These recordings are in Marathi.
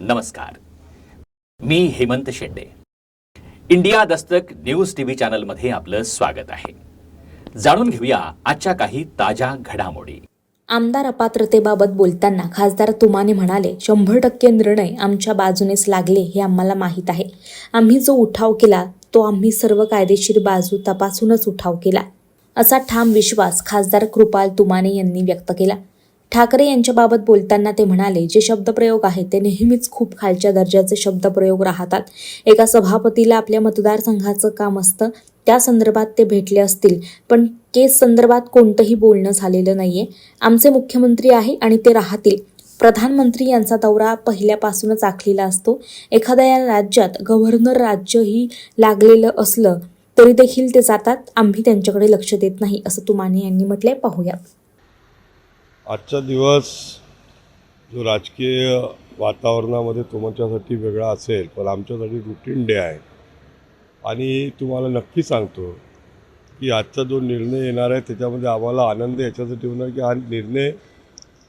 नमस्कार. मी Hemant Shende. India Dastak news TV चॅनलमध्ये आपलं स्वागत आहे. जाणून घेऊया आजच्या काही ताज्या घडामोडी. आमदार अपात्रतेबाबत बोलताना खासदार तुमाने म्हणाले शंभर टक्के निर्णय आमच्या बाजूनेच लागले हे आम्हाला माहीत आहे. आम्ही जो उठाव केला तो आम्ही सर्व कायदेशीर बाजू तपासूनच उठाव केला. असा ठाम विश्वास खासदार कृपाल तुमाने यांनी व्यक्त केला. ठाकरे यांच्याबाबत बोलताना ते म्हणाले जे शब्दप्रयोग आहेत ते नेहमीच खूप खालच्या दर्जाचे शब्दप्रयोग राहतात. एका सभापतीला आपल्या मतदारसंघाचं काम असतं त्या संदर्भात ते भेटले असतील. पण केस संदर्भात कोणतंही बोलणं झालेलं नाहीये. आमचे मुख्यमंत्री आहे आणि ते राहतील. प्रधानमंत्री यांचा दौरा पहिल्यापासूनच आखलेला असतो. एखाद्या या राज्यात गव्हर्नर राज्यही लागलेलं असलं तरी देखील ते जातात. आम्ही त्यांच्याकडे लक्ष देत नाही असं तुमाने यांनी म्हटलंय. पाहूया आजचा दिवस जो राजकीय वातावरणामध्ये तुमच्यासाठी वेगळा असेल पण आमच्यासाठी रुटीन डे आहे. आणि तुम्हाला नक्की सांगतो की आजचा जो निर्णय येणार आहे त्याच्यामध्ये आम्हाला आनंद याच्यासाठी होणार की हा निर्णय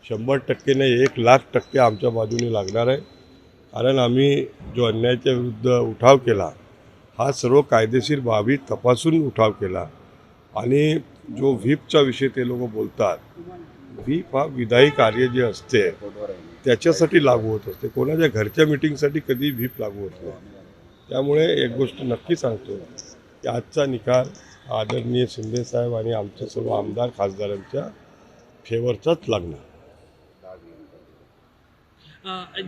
शंभर टक्के नाही एक लाख टक्के आमच्या बाजूने लागणार आहे. कारण आम्ही जो अन्यायाच्या विरुद्ध उठाव केला हा सर्व कायदेशीर बाबी तपासून उठाव केला. आणि जो व्हीपचा विषय ते लोक बोलतात ही फार विधायी कार्य जे असते त्याच्यासाठी लागू होत असते. कोणाच्या घरच्या मिटिंगसाठी कधी व्हीप लागू होत नाही. त्यामुळे एक गोष्ट नक्की सांगतो की आजचा निकाल आदरणीय शिंदेसाहेब आणि आमच्या सर्व आमदार खासदारांच्या फेवरचाच लागणार.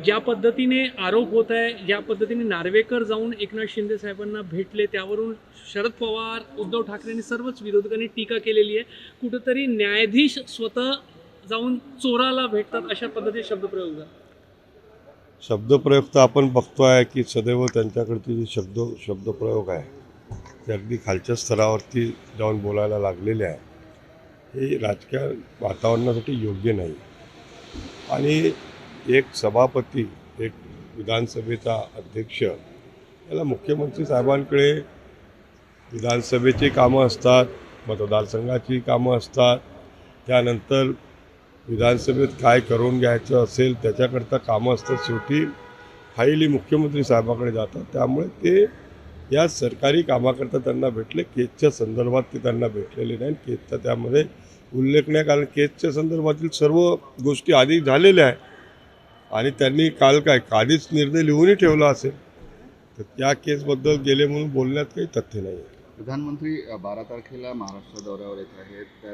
ज्या पद्धतीने आरोप होत आहे ज्या पद्धतीने नार्वेकर जाऊन एकनाथ शिंदे साहेबांना भेटले त्यावरून शरद पवार उद्धव ठाकरेंनी सर्वच विरोधकांनी टीका केलेली आहे. कुठंतरी न्यायाधीश स्वतः जाऊन चोराला भेटतात अशा पद्धतीचे शब्दप्रयोग झाला. शब्दप्रयोग तर आपण बघतो आहे की सदैव त्यांच्याकडचे जे शब्द शब्दप्रयोग आहे ते अगदी खालच्या स्तरावरती जाऊन बोलायला लागलेले आहे. हे राजकीय वातावरणासाठी योग्य नाही. आणि एक सभापती एक विधानसभेचा अध्यक्ष याला मुख्यमंत्री साहेबांकडे विधानसभेची कामं असतात मतदारसंघाची कामं असतात. त्यानंतर विधानसभेत काय करून घ्यायचं असेल त्याच्याकरता कामं असतात शेवटी. फाईल मुख्यमंत्री साहेबाकडे जातात. त्यामुळे ते या सरकारी कामाकरता त्यांना भेटले. केसच्या संदर्भात ते त्यांना भेटलेले नाही. केसचा त्यामध्ये उल्लेख नाही. कारण केसच्या संदर्भातील सर्व गोष्टी आधी झालेल्या आहे आणि त्यांनी काल काय आधीच निर्णय लिहूनही ठेवला असेल. तर त्या केसबद्दल गेले म्हणून बोलण्यात काही तथ्य नाही आहे प्रधानमंत्री बारा तारखेला महाराष्ट्र दौऱ्यावर येत आहेत. त्या